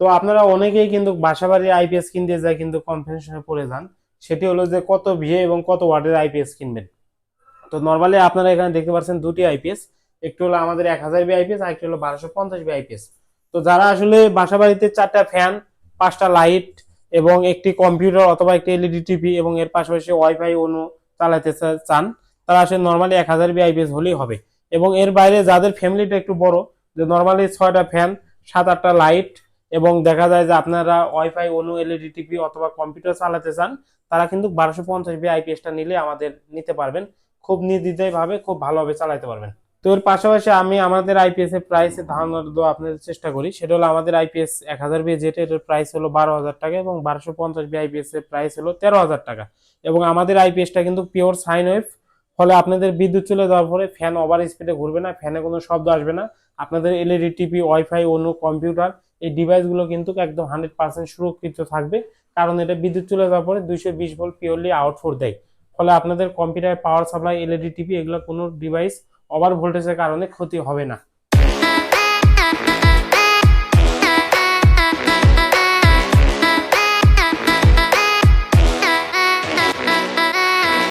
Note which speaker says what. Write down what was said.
Speaker 1: তো আপনারা অনেকেই কিন্তু বাসাবাড়ির আইপিএস কিনতে যায় কিন্তু কনফিউশনে পড়ে যান। সেটি হলো যে কত ভিএ এবং কত ওয়াটের আইপিএস কিনবেন। তো নর্মালি আপনারা এখানে দেখতে পাচ্ছেন দুটি আইপিএস একটু হলো আমাদের এক হাজার বি আইপিএস আর একটি হলো বারোশো পঞ্চাশ বি আইপিএস তো যারা আসলে বাসা বাড়িতে চারটা ফ্যান পাঁচটা লাইট এবং একটি কম্পিউটার অথবা একটি এলইডি টিভি এবং এর পাশাপাশি ওয়াইফাই অনু চালাতে চান, তারা আসলে নর্মালি এক হাজার বি আইপিএস হলেই হবে। এবং এর বাইরে যাদের ফ্যামিলিটা একটু বড়, যে নর্মালি ছয়টা ফ্যান সাত আটটা লাইট এবং দেখা যায় যে আপনারা ওয়াইফাই অনু এলইডি টিভি অথবা কম্পিউটার চালাতে চান, তারা কিন্তু বারোশো পঞ্চাশ বি আইপিএসটা নিলে আমাদের নিতে পারবেন। খুব নির্দ্বিধায় ভাবে খুব ভালোভাবে চালাতে পারবেন। তো এর পাশাপাশি আমি আমাদের আইপিএস এর প্রাইস ধারণা দেওয়া আপনাদের চেষ্টা করি। সেটা হলো আমাদের আইপিএস এক হাজার বি যেটা এটার প্রাইস হলো বারো হাজার টাকা এবং বারোশো পঞ্চাশ বি আইপিএস এর প্রাইস হলো তেরো হাজার টাকা। এবং আমাদের আইপিএসটা কিন্তু পিওর সাইন ওয়েভ ফলে আপনাদের বিদ্যুৎ চলে যাওয়ার পরে ফ্যান ওভার স্পিডে ঘুরবে না ফ্যানে কোনো শব্দ আসবে না। আপনাদের এলইডি টিভি ওয়াইফাই অন্য কম্পিউটার এই ডিভাইসগুলো কিন্তু একদম হান্ড্রেড পার্সেন্ট সুরক্ষিত থাকবে। কারণ এটা বিদ্যুৎ চলে যাওয়ার পরে দুইশো বিশ ভোল্ট পিওরলি আউটফোর দেয়। ফলে আপনাদের computer power supply LED TV এগুলো কোনো ডিভাইস ওভার ভোল্টেজের কারণে ক্ষতি হবে না।